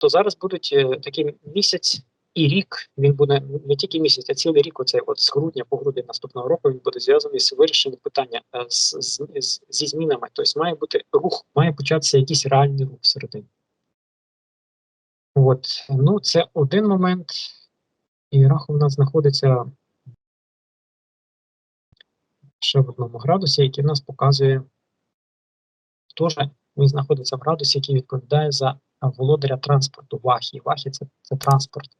то зараз будуть е, такий місяць і рік. Він буде не тільки місяць, а цілий рік. Оце от з грудня по грудень наступного року він буде зв'язаний з вирішенням питання е, з, з, з, зі змінами. Тобто має бути рух, має початися якийсь реальний рух всередині. От, ну це один момент. І раху в нас знаходиться ще в одному градусі, який в нас показує теж він знаходиться в градусі, який відповідає за володаря транспорту вахі. Вахі це, це транспорт.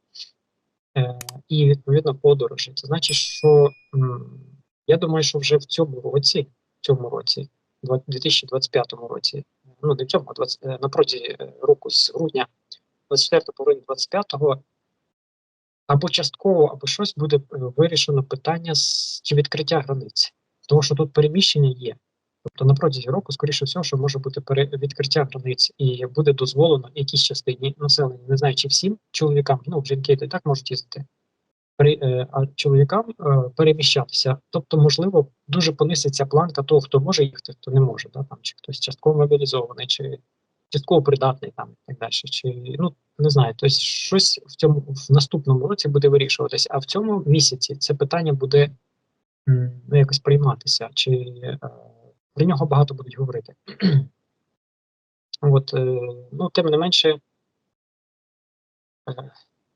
Е, і відповідно подорожі. Це значить, що м, я думаю, що вже в цьому році, в цьому році, 2025 році, ну не в цьому, а 20, е, на протязі е, року з грудня 24 по грудень 25 або частково, або щось буде е, вирішено питання з чи відкриття границь. Тому що тут переміщення є. Тобто на протязі року, скоріше всього, що може бути відкриття границь і буде дозволено якійсь частині населення, не знаю, чи всім чоловікам, ну жінки і так можуть їздити, при, е, а чоловікам е, переміщатися. Тобто, можливо, дуже пониситься планка того, хто може їхати, хто не може, да, там, чи хтось частково мобілізований, чи частково придатний там і так далі. Чи ну не знаю, тобто щось в цьому в наступному році буде вирішуватися, а в цьому місяці це питання буде ну, якось прийматися. чи е, про нього багато будуть говорити. От, е, ну, тим не менше, е,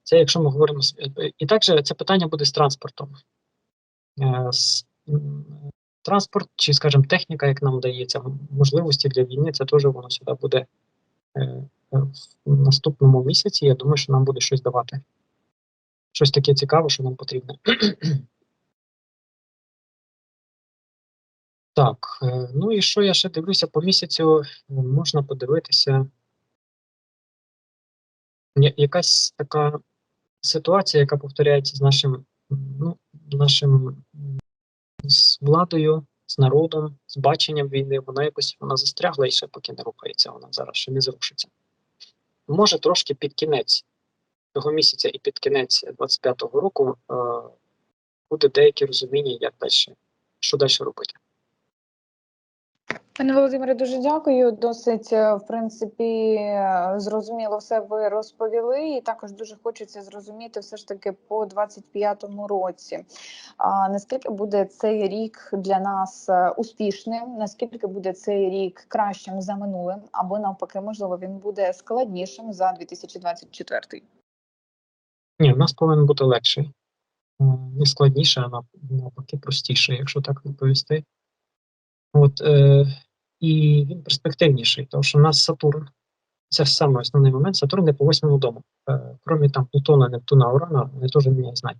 це якщо ми говоримо е, і також це питання буде з транспортом. Транспорт, чи, скажімо, техніка, як нам дається, можливості для війни, це теж воно сюди буде в наступному місяці. Я думаю, що нам буде щось давати. Щось таке цікаве, що нам потрібно. Так, е, ну і що я ще дивлюся по місяцю, можна подивитися. Якась така ситуація, яка повторяється з нашим, ну, нашим з владою, з народом, з баченням війни, вона якось вона застрягла і ще поки не рухається, вона зараз ще не зрушиться. Може, трошки під кінець цього місяця і під кінець 25-го року е, буде деяке розуміння, як далі, що далі робити. Пане Володимире, дуже дякую. Досить, е, в принципі, е, зрозуміло все ви розповіли, і також дуже хочеться зрозуміти все ж таки по 25-му році. А наскільки буде цей рік для нас е, успішним? Наскільки буде цей рік кращим за минулим, або навпаки, можливо, він буде складнішим за 2024? Ні, в нас повинен бути легший. Не складніше, а навпаки простіше, якщо так відповісти. От, е, і він перспективніший, тому що в нас Сатурн, це саме основний момент, Сатурн не по восьмому дому. Е, крім там Плутона, Нептуна, Урана, вони теж міняють знаки.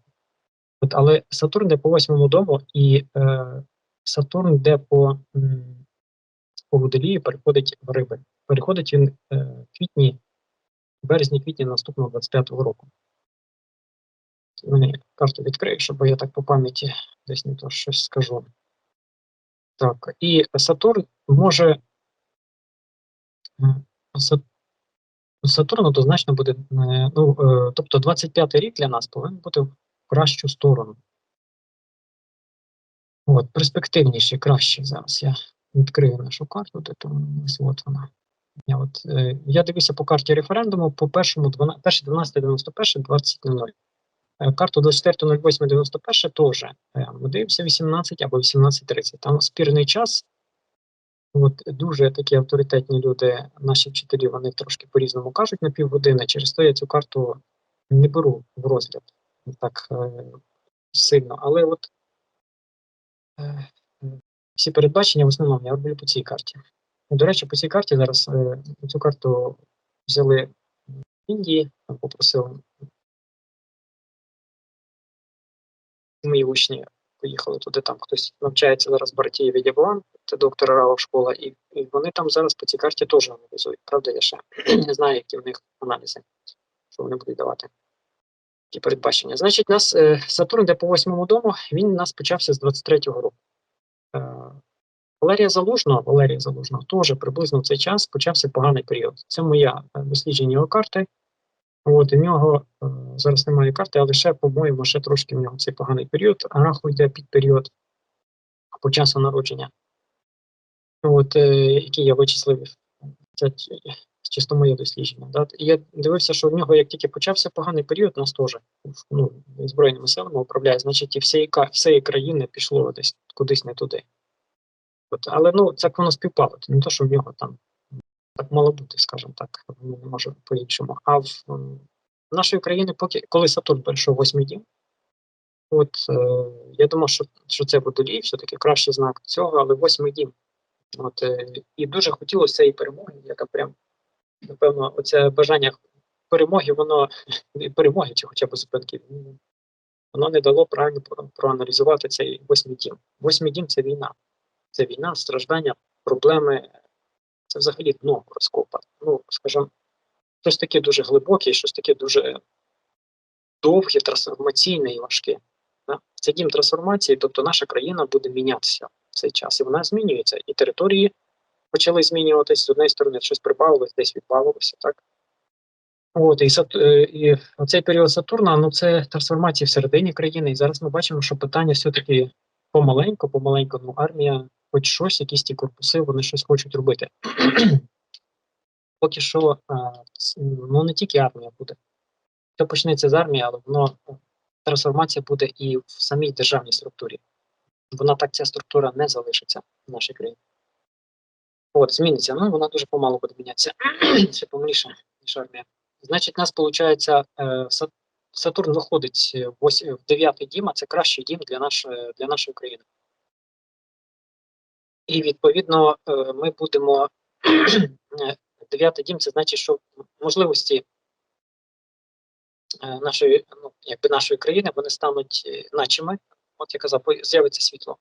От, але Сатурн йде по восьмому дому, і е, Сатурн йде по, м, по водолії, переходить в риби. Переходить він е, квітні, в березні-квітні наступного 25-го року. Мені карту відкрию, щоб я так по пам'яті десь не то щось скажу. Так, і Сатурн може. е, Сатурн однозначно буде. е, Ну, е, тобто 25-й рік для нас повинен бути в кращу сторону. От, перспективніший, кращий зараз. Я відкрию нашу карту, де то ось от вона. Я, от, я дивлюся по карті референдуму по першому 12, 1, 12, 91, 20.00. Е, Карту 24.08.91 теж. е, Ми дивимося 18 або 18.30. Там спірний час. От дуже такі авторитетні люди, наші вчителі, вони трошки по-різному кажуть на півгодини. Через то я цю карту не беру в розгляд так е, сильно. Але от всі передбачення в основному я роблю по цій карті. До речі, по цій карті зараз цю карту взяли в Індії, там мої учні поїхали туди, там хтось навчається зараз в Бартієві Дябуан, це доктор Рава школа, і, і вони там зараз по цій карті теж аналізують. Правда, я ще не знаю, які в них аналізи, що вони будуть давати. Ті передбачення. Значить, нас е, Сатурн йде по восьмому дому, він у нас почався з 23-го року. Е, Валерія Залужного, Валерія Залужного теж приблизно в цей час почався поганий період. Це моя е, дослідження його карти. От у нього е, зараз немає карти, але ще, по-моєму, ще трошки в нього цей поганий період. Араху йде під період по часу народження, от, е, який я вичислив. Це чисто моє дослідження. Да? Я дивився, що в нього, як тільки почався поганий період, нас теж ну, збройними силами управляє, значить, і всієї, всієї країни пішло десь кудись не туди. От, але ну, це воно співпало. Не то, що в нього там так мало бути, скажімо так, не може по-іншому. А в м, нашої країни, поки коли Сатурн перейшов восьмий дім, от е, я думав, що, що це водолій, все-таки кращий знак цього, але восьмий дім. От, е, і дуже хотілося цієї перемоги, яка прям, напевно, оце бажання перемоги, воно перемоги чи хоча б зупинки, воно не дало правильно про- проаналізувати цей восьмий дім. Восьмий дім це війна. Це війна, страждання, проблеми. Це взагалі дно гороскопа. Ну, скажімо, щось таке дуже глибоке, щось таке дуже довге, трансформаційне і важке. Да? Це дім трансформації, тобто наша країна буде мінятися в цей час. І вона змінюється. І території почали змінюватись з однієї сторони, щось прибавилось, десь відбавилося, так? От, і, Сат- е, і оцей період Сатурна, ну це трансформація всередині країни. І зараз ми бачимо, що питання все-таки помаленьку, помаленьку, ну армія, хоч щось, якісь ті корпуси, вони щось хочуть робити. Поки що, е, ну не тільки армія буде. Це почнеться з армії, але воно е, трансформація буде і в самій державній структурі. Вона так, ця структура не залишиться в нашій країні. От, зміниться. Ну, вона дуже помалу буде мінятися. Ще помаліше, ніж армія. Значить, нас виходить, Сатурн виходить е, в ось- в дев'ятий дім, а це кращий дім для нашої, для нашої країни. І відповідно е, ми будемо дев'ятий дім, це значить, що можливості е, нашої, ну, якби нашої країни вони стануть е, начими. От я казав, з'явиться світло.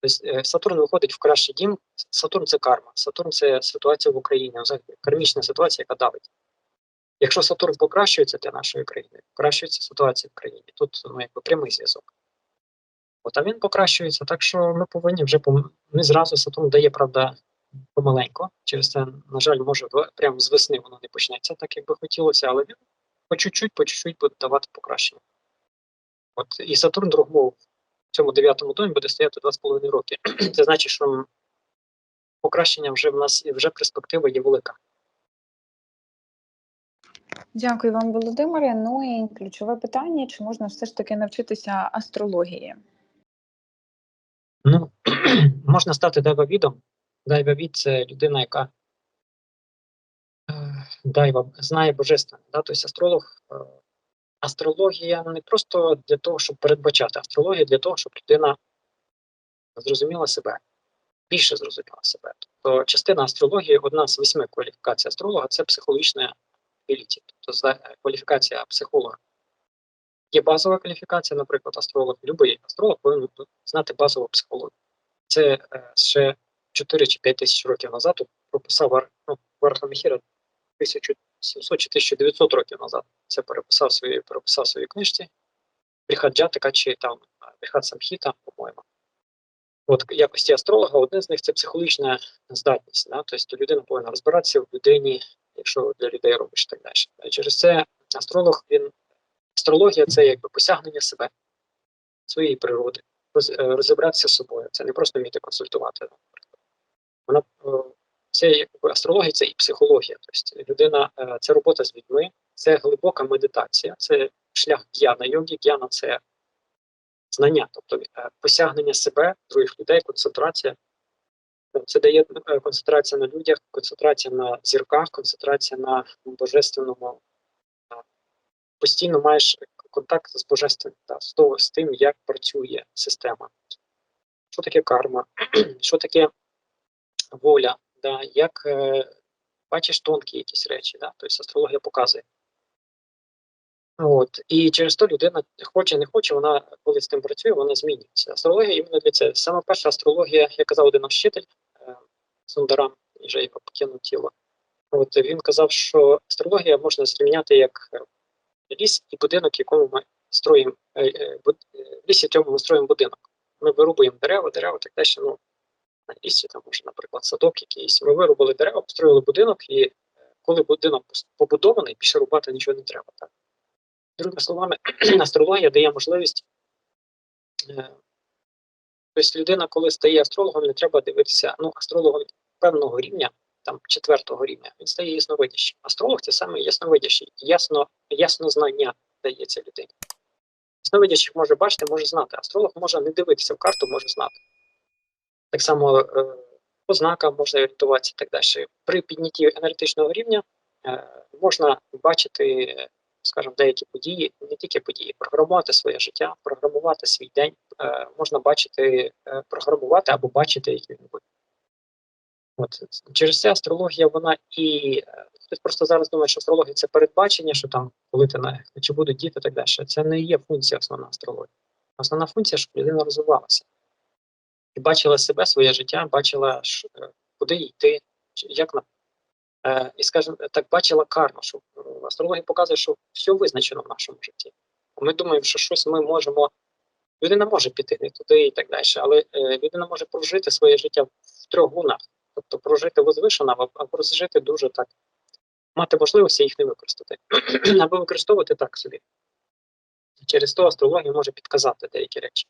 Тобто Сатурн виходить в кращий дім. Сатурн це карма. Сатурн це ситуація в Україні, взагалі кармічна ситуація, яка давить. Якщо Сатурн покращується для нашої країни, покращується ситуація в країні. Тут ну, якби прямий зв'язок. От, а він покращується, так що ми повинні вже пом... не зразу Сатурн дає, правда, помаленько. Через це, на жаль, може прямо з весни воно не почнеться, так як би хотілося, але він по чуть-чуть, по чуть-чуть буде давати покращення. От і Сатурн в другому в цьому дев'ятому домі буде стояти 2,5 роки. Це значить, що покращення вже в нас і вже перспектива є велика. Дякую вам, Володимире. Ну і ключове питання: чи можна все ж таки навчитися астрології? Ну, можна стати дайвавідом. Дайвавід це людина, яка е, дайва знає божественне. Да? Тобто астролог, е, астрологія не просто для того, щоб передбачати, астрологія для того, щоб людина зрозуміла себе, більше зрозуміла себе. Тобто частина астрології, одна з восьми кваліфікацій астролога це психологічна еліті, тобто за- кваліфікація психолога. Є базова кваліфікація, наприклад, астролог. Любий астролог повинен знати базову психологію. Це е, ще 4 чи 5 тисяч років назад прописав ну, Варха Міхіра 1700 чи 1900 років назад. Це переписав свої, переписав в своїй книжці. Бріхат Джатика чи там Бріхат Самхіта, по-моєму. От якості астролога, одне з них це психологічна здатність. Да? Тобто людина повинна розбиратися в людині, якщо для людей робиш так далі. Через це астролог, він астрологія це якби посягнення себе, своєї природи, е, розібратися з собою. Це не просто вміти консультувати. Вона е, це якби астрологія, це і психологія. Тобто людина е, це робота з людьми, це глибока медитація, це шлях г'яна йоги. Г'яна це знання, тобто посягнення себе, других людей, концентрація. Це дає концентрація на людях, концентрація на зірках, концентрація на божественному. Постійно маєш контакт з божественним, та, з, тим, як працює система. Що таке карма, що таке воля, да, як е, бачиш тонкі якісь речі, да, тобто астрологія показує. От, і через то людина хоче, не хоче, вона коли з тим працює, вона змінюється. Астрологія іменно для цього. Саме перша астрологія, як казав один вчитель е, Сундарам, вже його покинув тіло. От він казав, що астрологія можна зрівняти як ліс і будинок, якому ми строїмо е, е, е, в лісі, цьому ми строїмо будинок. Ми вирубуємо дерева, дерева, так далі. Ну, на лісі, там може, наприклад, садок якийсь. Ми вирубали дерева, построїли будинок, і коли будинок побудований, більше рубати нічого не треба. Так? Другими словами, астрологія дає можливість. Тобто людина, коли стає астрологом, не треба дивитися, ну, астрологом певного рівня, там четвертого рівня, він стає ясновидящим. Астролог це саме ясновидящий, ясно, яснознання дається людині. Ясновидящий може бачити, може знати. Астролог може не дивитися в карту, може знати. Так само е, по знакам можна орієнтуватися і так далі. При піднятті енергетичного рівня е, можна бачити, скажімо, деякі події, не тільки події, програмувати своє життя, програмувати свій день, е, можна бачити, програмувати або бачити, буде. От через це астрологія, вона і е, хтось просто зараз думає, що астрологія це передбачення, що там коли ти на чи будуть діти, так далі. Це не є функція основна астрології. Основна функція, щоб людина розвивалася і бачила себе, своє життя, бачила, е, куди йти, як на е, і скажімо так, бачила карму, що е, астрологія показує, що все визначено в нашому житті. Ми думаємо, що щось ми можемо. Людина може піти не туди і так далі, але е, людина може прожити своє життя в трьох гунах. Тобто прожити возвишено, а- прожити дуже так, мати можливості їх не використати, або використовувати так собі. Через то астрологія може підказати деякі речі.